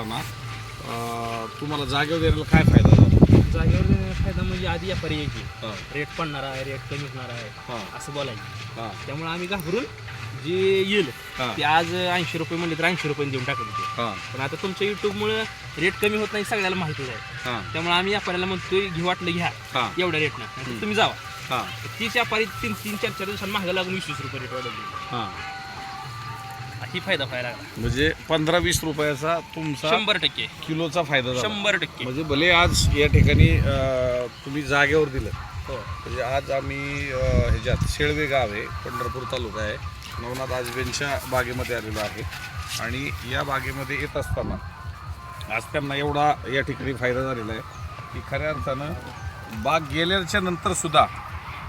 असताना तुम्हाला जागेवर द्यायला काय फायदा झाला? जागेवर देण्याचा फायदा म्हणजे आधी व्यापारी यायची हां. रेट पडणार आहे रेट कमी होणार आहे असं बोलायचं. हां. त्यामुळे आम्ही घाबरून जे येईल हां. ते आज ऐंशी रुपये म्हणले तर ऐंशी रुपये देऊन टाकत होते. हां. पण आता तुमच्या युट्यूबमुळे रेट कमी होत नाही सगळ्याला माहितीच आहे. हां. त्यामुळे आम्ही व्यापाऱ्याला म्हणतोय घेऊ वाटलं घ्या. हां. एवढ्या रेटनं. नाहीतर तुम्ही जावा. हां. तीच व्यापारी तीन तीन चार चार दिवसांनी महागा लागून वीस वीस रुपये रेट वाढवली. हां. ही फायदा व्हायला लागला. म्हणजे पंधरा वीस रुपयाचा तुमचा शंभर टक्के. किलोचा फायदा झाला. शंभर टक्के. म्हणजे भले आज या ठिकाणी अं, तुम्ही जागेवर दिलं. हो. म्हणजे आज आम्ही अं, ह्याच्यात शेळवे गाव आहे पंढरपूर तालुका आहे. नवनाथ आजबेंच्या बागेमध्ये आलेलो आहे. आणि या बागेमध्ये येत असताना आज त्यांना एवढा या ठिकाणी फायदा झालेला आहे की खऱ्या अर्थानं बाग गेल्याच्यानंतर सुद्धा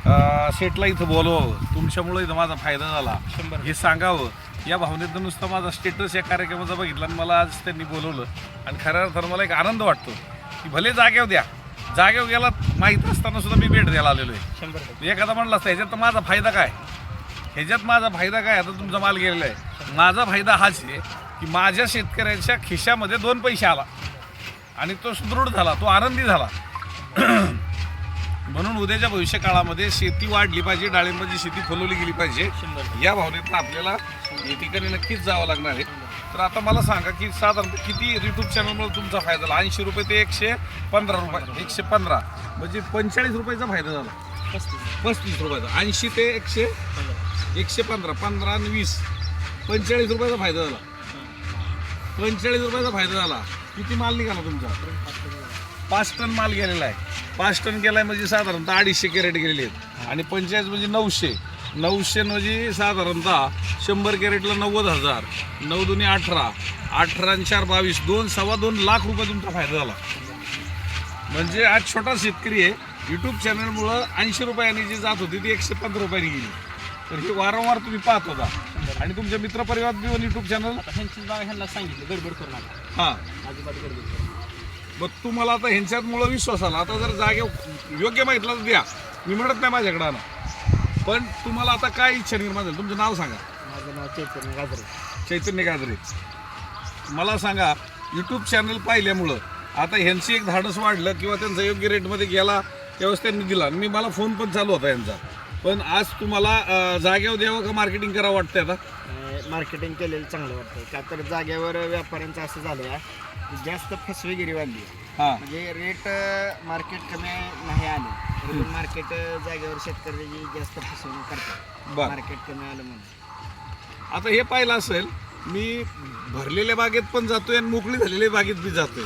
अं, शेटला इथं बोलवावं. तुमच्यामुळे इथं माझा फायदा झाला. शंभर हे सांगावं. या भावनेतनं नुसतं माझा स्टेटस या कार्यक्रमाचा बघितला आणि मला आज त्यांनी बोलवलं. आणि खऱ्या अर्थानं मला एक आनंद वाटतो की भले जागेवर द्या जागेवर गेला माहीत असताना सुद्धा मी भेट द्यायला आलेलो आहे. एखादा म्हणला असता ह्याच्यात तर माझा फायदा काय? ह्याच्यात माझा फायदा काय? आता तुमचा माल गेलेला आहे. माझा फायदा हाच आहे की माझ्या शेतकऱ्यांच्या खिशामध्ये दोन पैसे आला. आणि तो सुदृढ झाला तो आनंदी झाला. म्हणून उद्याच्या भविष्य काळामध्ये शेती वाढली पाहिजे डाळिंबाची शेती फुलवली गेली पाहिजे. या भावनेतनं आपल्याला या ठिकाणी नक्कीच जावं लागणार आहे. तर आता मला सांगा की साधारणतः किती युट्यूब चॅनलमुळे तुमचा फायदा झाला? ऐंशी रुपये ते एकशे पंधरा रुपये एकशे पंधरा. म्हणजे पंचेचाळीस रुपयाचा फायदा झाला. पस्तीस. रुपयाचा. ऐंशी ते एकशे एकशे पंधरा पंधरा आणि वीस. पंचेचाळीस रुपयाचा फायदा झाला. पंचेचाळीस रुपयाचा फायदा झाला. किती माल निघाला तुमचा? पाच टन माल गेलेला आहे. पाच टन गेलाय म्हणजे साधारणतः अडीचशे कॅरेट गेलेले आहेत. आणि पंचेचाळीस म्हणजे नऊशे. नऊशे म्हणजे साधारणतः शंभर कॅरेटला नव्वद हजार नऊ दुने अठरा अठरा चार बावीस दोन सव्वा दोन लाख रुपये तुमचा फायदा झाला. म्हणजे आज छोटा शेतकरी आहे. युट्यूब चॅनलमुळं ऐंशी रुपयांनी जी जात होती ती एकशे पंधरा रुपयांनी गेली. तर हे वारंवार तुम्ही पाहत होता. आणि तुमच्या मित्रपरिवार बी युट्यूब चॅनल ह्यांना सांगितलं गडबड करू नका. हां. अजिबात गडबड. मग तुम्हाला आता ह्यांच्यामुळं विश्वास आला. आता जर जागे योग्य माहितला तर द्या. मी म्हणत नाही माझ्याकडं आणा. पण तुम्हाला आता काय इच्छा निर्माण झाली? तुमचं नाव सांगा. माझं नाव चैतन्य गाजरे. चैतन्य गाजरे. मला सांगा यूट्यूब चॅनल पाहिल्यामुळं आता ह्यांची एक धाडस वाढलं किंवा त्यांचा योग्य रेटमध्ये गेला त्यावेळेस त्यांनी दिला. आणि मी मला फोन पण चालू होता यांचा. पण आज तुम्हाला अं, जागेवर द्यावं का मार्केटिंग करावं वाटतंय आता? मार्केटिंग केलेलं चांगलं वाटतं का तर जागेवर व्यापाऱ्यांचं असं झालं आहे जास्त फसवेगिरी वाढली. हां. म्हणजे रेट मार्केट कमी नाही आले. मार्केट जागेवर शेतकऱ्याची जास्त फसवणूक करतात. बरं. मार्केट कमी आलं म्हणून. आता हे पाहिलं असेल मी भरलेल्या बागेत पण जातोय आणि मोकळी झालेल्या बागेत बी जातोय.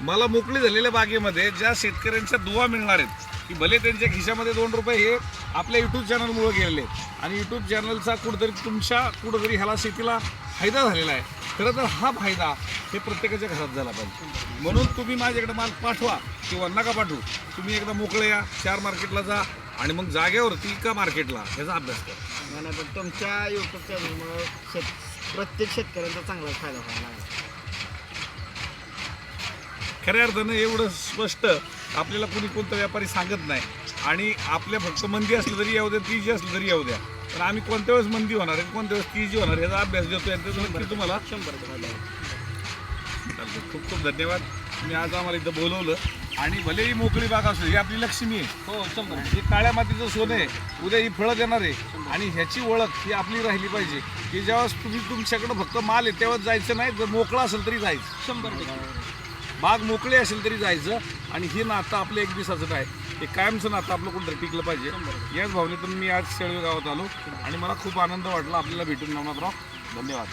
मला मोकळी झालेल्या बागेमध्ये ज्या शेतकऱ्यांच्या दुवा मिळणार आहेत की भले त्यांच्या खिशामध्ये दोन रुपये हे आपल्या यूट्यूब चॅनलमुळे गेलेले आहेत. आणि यूट्यूब चॅनलचा कुठंतरी तुमच्या कुठंतरी ह्याला शेतीला फायदा झालेला आहे. खरं तर हा फायदा हे प्रत्येकाच्या घरात झाला पाहिजे. म्हणून तुम्ही माझ्याकडे माल पाठवा किंवा नका पाठवू. तुम्ही एकदा मोकळे या चार मार्केटला जा आणि मग जागेवरती का मार्केटला ह्याचा अभ्यास करा. नाही पण तुमच्या यूट्यूब चॅनलमुळं शेत प्रत्येक शेतकऱ्यांचा चांगला फायदा व्हायला लागला. खऱ्या अर्थानं एवढं स्पष्ट आपल्याला कोणी कोणता व्यापारी सांगत नाही. आणि आपल्या फक्त मंदी असली तरी येऊ द्या ती जी असली तरी येऊ द्या. पण आम्ही कोणत्या वेळेस मंदी होणार आहे कोणत्या वेळेस ती जी होणार याचा अभ्यास देतोय आणि त्याचं तुम्हाला शंभर. खूप खूप धन्यवाद. तुम्ही आज आम्हाला इथं बोलवलं. आणि भलेही मोकळी बाग असू ही आपली लक्ष्मी आहे. हो शंभर हे काळ्या मातीचं सोनं आहे. उद्या ही फळं देणार आहे. आणि ह्याची ओळख ही आपली राहिली पाहिजे. की ज्यावेळेस तुम्ही तुमच्याकडं फक्त माल आहे तेव्हा जायचं नाही. जर मोकळा असेल तरी जायचं. शंभर बाग मोकळी असेल तरी जायचं. आणि हे नातं आपलं एक दिवसाचं काय हे कायमचं नातं आपलं कुठंतरी टिकलं पाहिजे. याच भावनेतून मी आज शेळवे गावात आलो. आणि मला खूप आनंद वाटला आपल्याला भेटून नवनाथराव धन्यवाद.